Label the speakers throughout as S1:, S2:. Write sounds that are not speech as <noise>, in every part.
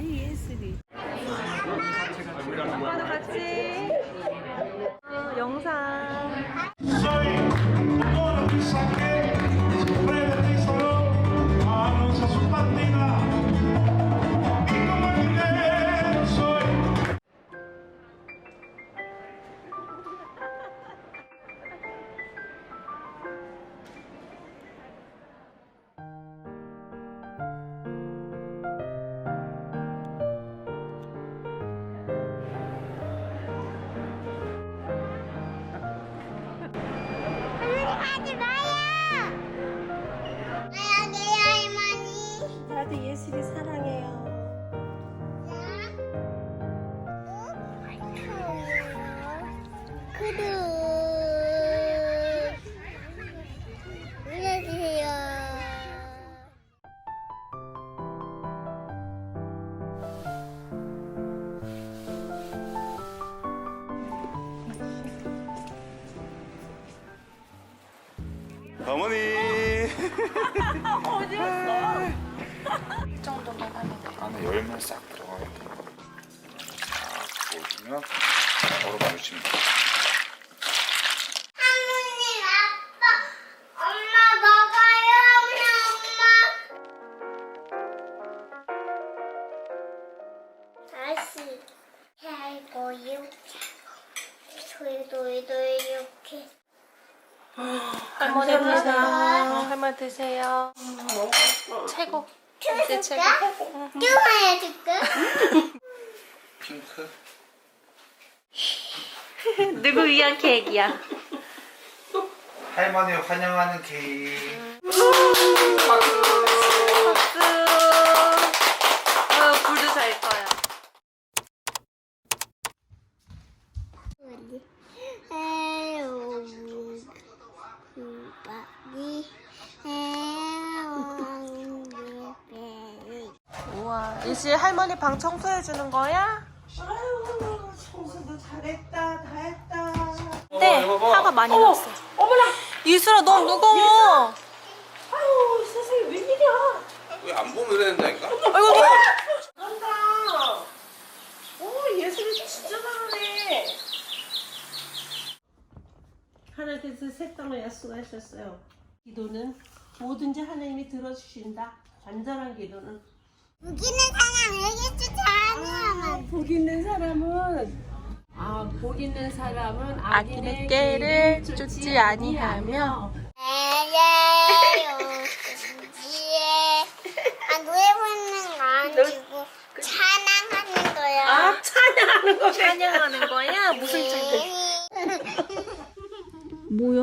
S1: 우리 예슬이. 엄마도 같이. 어, 영상.
S2: 어머니.
S1: 어디 갔어?
S2: 안에 열면 싹 들어가겠다. 자, 보시면 바로 돼
S1: 드세요. 최고. 이제 최고.
S3: 뚱아야 줄까?
S2: 핑크. <laughs>
S1: 누구 위한 케이크야?
S2: 할머니 환영하는 케이크.
S1: 박수. 어, 불도 잘 꺼요. 우와, 이제 할머니 방 청소해 주는 거야?
S4: 아유, 청소도 잘했다, 다 했다.
S1: 네, 화가 많이 났어. 어머나. 이슬아, 너무 무거워.
S4: 아유, 세상에 웬일이야.
S2: 왜 안 보면 된다니까?
S1: 아이고, 아이고.
S4: 난다. 오, 예술이 진짜 잘하네. 하나님께서 새 땅을 약속하셨어요. 기도는 뭐든지 하나님이 들어주신다. 간절한 기도는.
S3: 웃기는 사람 여기 좀 잘하면
S4: 복 있는 사람은 아, 복 있는 사람은
S1: 악인의 깨를 쫓지 아니하며
S3: 에레요 지에 아 노래 부르는 거 아니고 찬양하는 거야.
S4: 아, 찬양하는 거
S1: 찬양하는 거야? 무슨 찬양? 뭐야?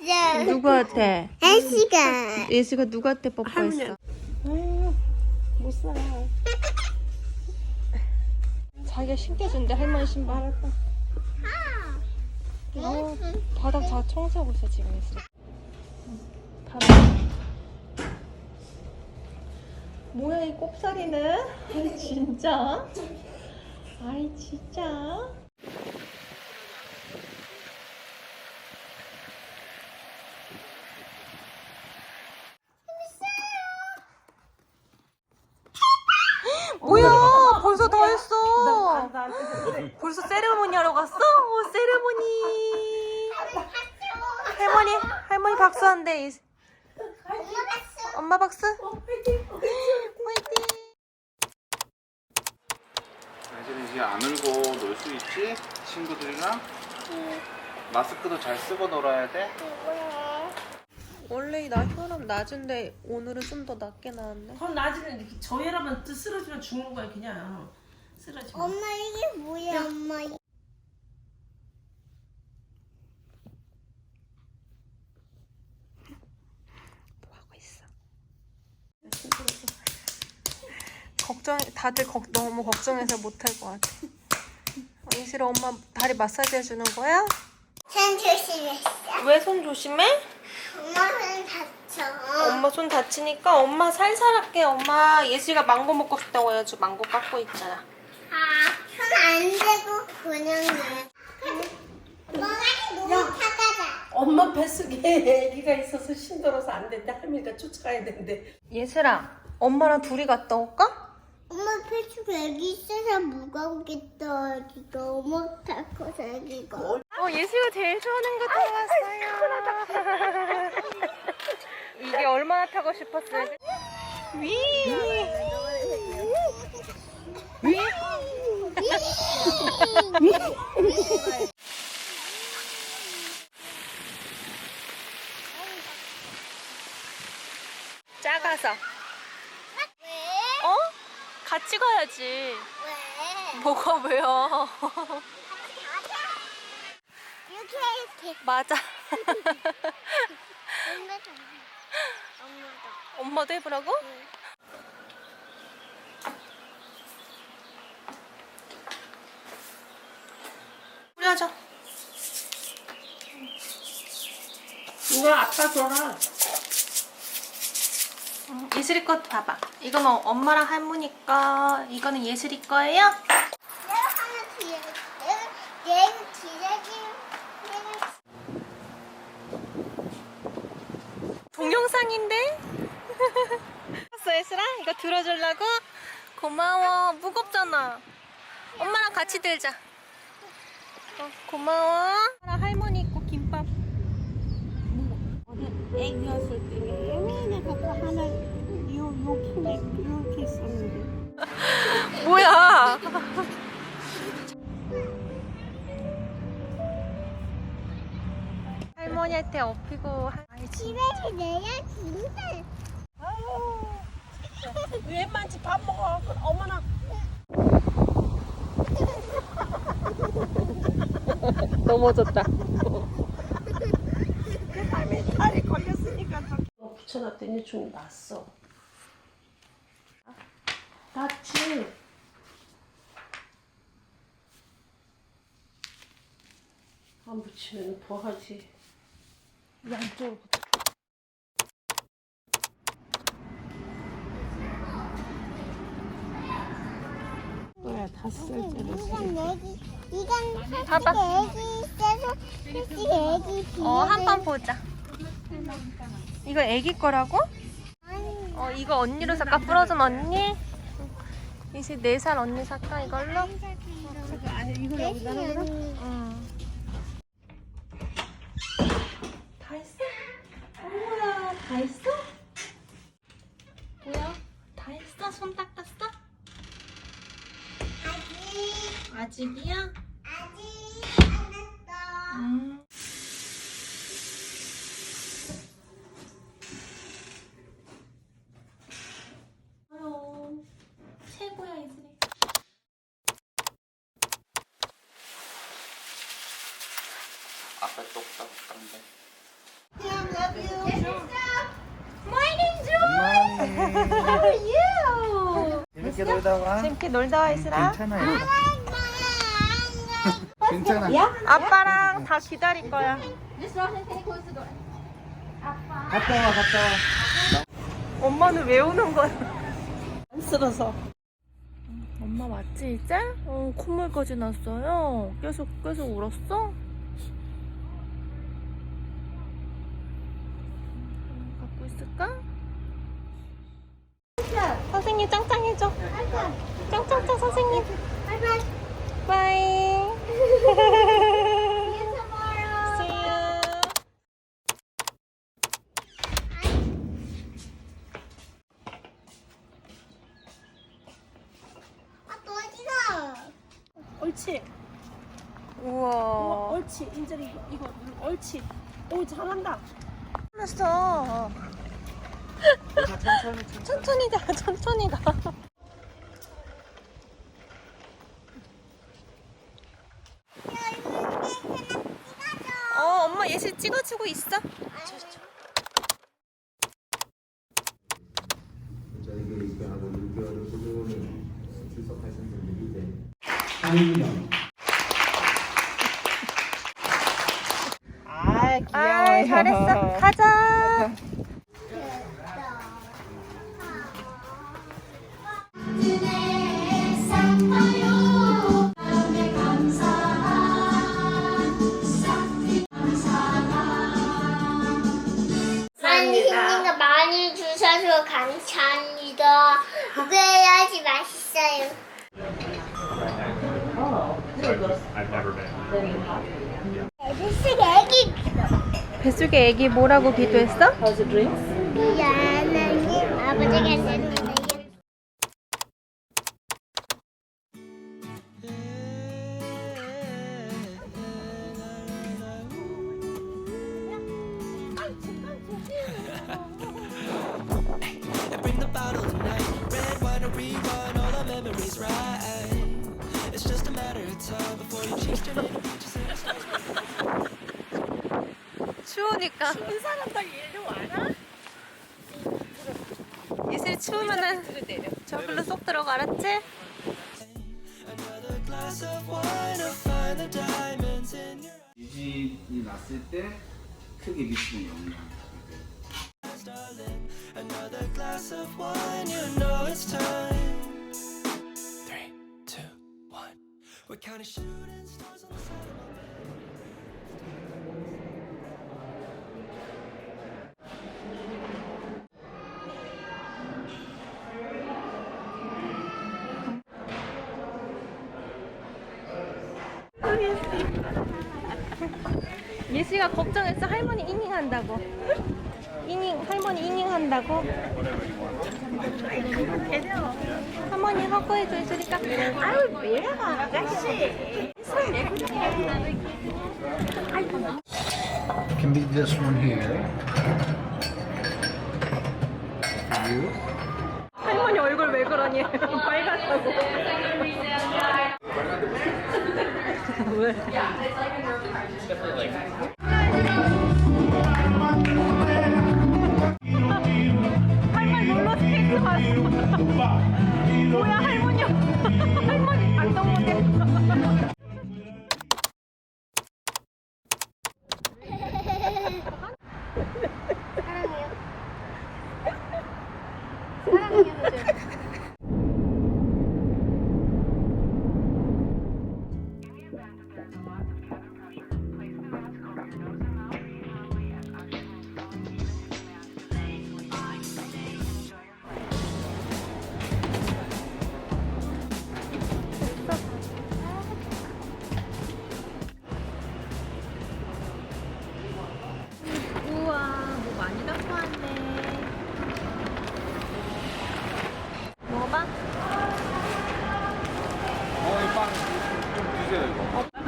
S3: 네.
S1: 누구한테?
S3: 애쉬가
S1: 예수가 누구한테 뽀뽀했어?
S4: 아유, 못 살아.
S1: 자기가 신겨준대 할머니 신발 알았다. 어, 바닥 다 청소하고 있어 지금 예수. 바닥. 뭐야 이 꼽사리는? 아이 진짜? 아이 진짜? 뭐야? 벌써 다 했어. 벌써 세레모니 하러 갔어? 오 세레모니. 할머니 할머니 박수 한대. 이- 엄마 박수. 화이팅.
S2: 이제 이제 안 울고 놀 수 있지? 친구들이랑? 마스크도 잘 쓰고 놀아야 돼.
S1: 원래 나 혈압 낮은데 오늘은 좀 더 낮게 나왔네.
S4: 그럼 이렇게 저 혈압은 또 쓰러지면 죽는 거야 그냥. 쓰러지면.
S3: 엄마 이게 뭐야 엄마?
S1: 뭐 하고 있어? <laughs> 걱정 다들 걱, 너무 걱정해서 못 할 것 같아. 어, 이슬아 엄마 다리 마사지 해주는 거야?
S3: 손 조심했어.
S1: 왜 손 조심해?
S3: 엄마는 다쳐
S1: 엄마 손 다치니까 엄마 살살 할게. 엄마 예지가 망고 먹고 싶다고 해가지고 망고 깎고 있잖아.
S3: 아 손 안 대고 그냥 해 엄마가 너무 타가자
S4: 엄마 뱃속에 애기가 있어서 힘들어서 안 된대 할머니가 쫓아가야 된대
S1: 예슬아, 엄마랑 둘이 갔다 올까?
S3: 엄마 폐축 애기 있어서 무겁겠다. 너무 탈 커서 애기가.
S1: 어, 예수가 제일 좋아하는 거 타왔어요. <laughs> 이게 얼마나 타고 싶었어요? 위! 위! <laughs> 작아서.
S3: 왜?
S1: 어? 같이 가야지.
S3: 왜?
S1: 뭐가 왜요?
S3: 이렇게 이렇게.
S1: 맞아.
S3: 엄마도. 엄마도.
S1: 엄마도 해보라고? 뿌려줘.
S4: 이거 아빠 줘라.
S1: 음, 예슬이 거 봐봐. 이거는 엄마랑 할머니 거, 이거는 예슬이 거예요? 동영상인데? 알았어, 예슬아? 이거 들어주려고? 고마워. 무겁잖아. 엄마랑 같이 들자. 어, 고마워. 할머니 있고 김밥.
S4: 애기 <laughs>
S1: 할머니한테 업히고 알지.
S3: 집에서 내야 진짜.
S4: 왜만지 밥 먹어. 그 어머나. <laughs>
S1: 넘어졌다.
S4: 다리 걸렸으니까 좀. 어, 붙여놨더니 좀 났어. 났지. 안 붙이면 더 하지. 양쪽으로. 뭐야 다 쓸때로
S3: 이건 애기. 이건
S1: 봐봐.
S3: 솔직히 애기 있어서 솔직히 애기 비밀.
S1: 어, 한 번 보자. 이거 애기 거라고?
S3: 아니,
S1: 어, 이거 언니로 살까? 부러진 언니? 이제 4살 언니 살까? 이걸로?
S3: 애기
S4: 여기다 놔.
S3: 언니.
S1: 응. 다 했어? 엄마야, 다 했어? 뭐야? 다 했어? 손 닦았어?
S3: 아직
S1: 아직이야?
S3: 아직 안 했어.
S1: 음. 아유, 최고야, 이슬이.
S2: 앞에 똑딱한데.
S1: How are you?
S2: 재밌게
S1: 재밌게 놀다 와, 이슬아.
S2: 괜찮아요. 괜찮아.
S1: 아빠랑 다 기다릴 거야.
S2: 갔다 와, 갔다 와.
S1: 엄마는 왜 우는 거야?
S4: 안 쓸어서.
S1: 엄마 맞지 이제? 어 콧물까지 났어요. 계속 계속 울었어? 음, 갖고 있을까? 선생님 짱짱해줘. 짱짱짱 선생님. 바이. See you.
S3: 아, 또 어디가?
S4: 옳지.
S1: 우와.
S4: 어, 옳지. 인절이 이거, 이거 옳지. 오 잘한다.
S1: 끝났어.
S2: 천천히, 천천히.
S1: 천천히 가, <laughs> 천천히 가. 어, 엄마 예시 찍어주고 있어.
S5: 저에게 입교하고 6개월을 꾸준히 출석하신 분들이 이제
S4: 아
S1: 아, 잘했어. 가자.
S3: 많이 힘든 거 많이 주셔서 감사합니다. 그래야지 맛있어요. 애기씩 애기
S1: 뱃속에 애기 뭐라고 기도했어?
S3: 하나님 아버지가 쓰는
S1: 추우니까. 추운 사람들 일로 와라? 예슬이 추우면은 저글로 쏙 들어가 알았지?
S2: 유진이 났을 때 크게 미치는 영향.
S6: Another glass of wine, you know it's time. We're counting shooting stars on the side of my
S1: 예슬이가 걱정했어 할머니 이닝 한다고. 이닝 할머니 이닝 한다고. 할머니 허거해줘 있으니까 아유 미래가 아가씨.
S7: can be this one here. You.
S1: 할머니 얼굴 왜 그러니? 빨갛다고. <laughs> 왜?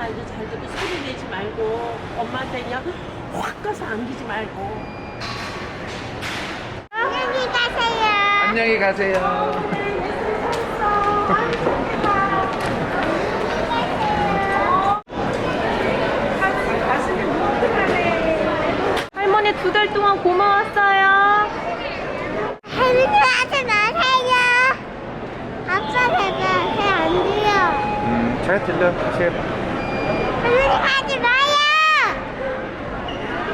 S4: 엄마 말도 잘 듣고 소리 내지 말고 엄마한테 그냥 확 가서 안기지 말고.
S3: 안녕히 가세요.
S2: 안녕히 가세요.
S1: 할머니 두 달 동안 고마웠어요.
S3: 할머니한테 마세요. 아빠 제가 해안 돼요.
S2: 음, 잘 들려. 다
S3: 하지 마요.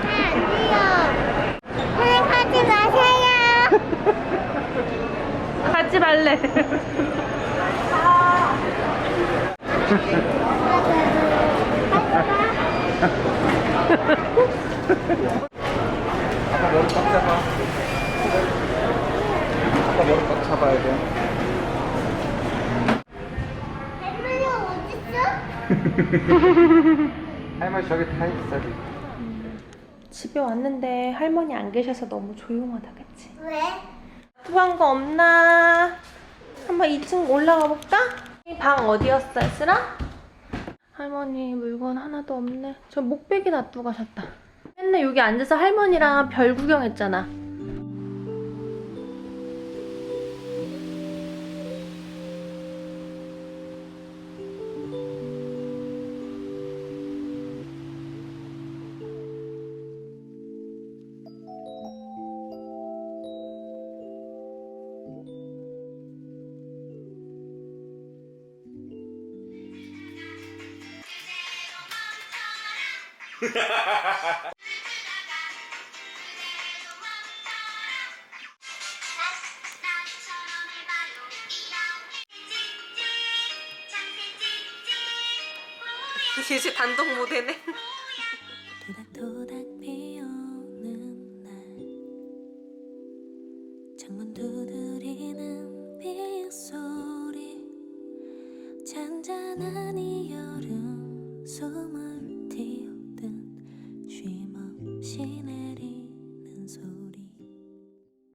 S3: 안 돼요. 할머니 하지 마세요.
S1: 가지 말래.
S2: 아빠 머리 꽉 잡아. 아빠 머리 꽉 잡아야 돼.
S3: 할머니 <laughs> 어딨어?
S2: 할머니 저기 다 있어.
S1: 집에 왔는데 할머니 안 계셔서 너무 조용하다, 그치?
S3: 왜?
S1: 투한 거 없나? 한번 2층 올라가 볼까? 이방 어디였어, 쓰라? 할머니 물건 하나도 없네. 저 목베개 놔두고 가셨다. 맨날 여기 앉아서 할머니랑 별 구경했잖아. <laughs> 이제 단독 무대네.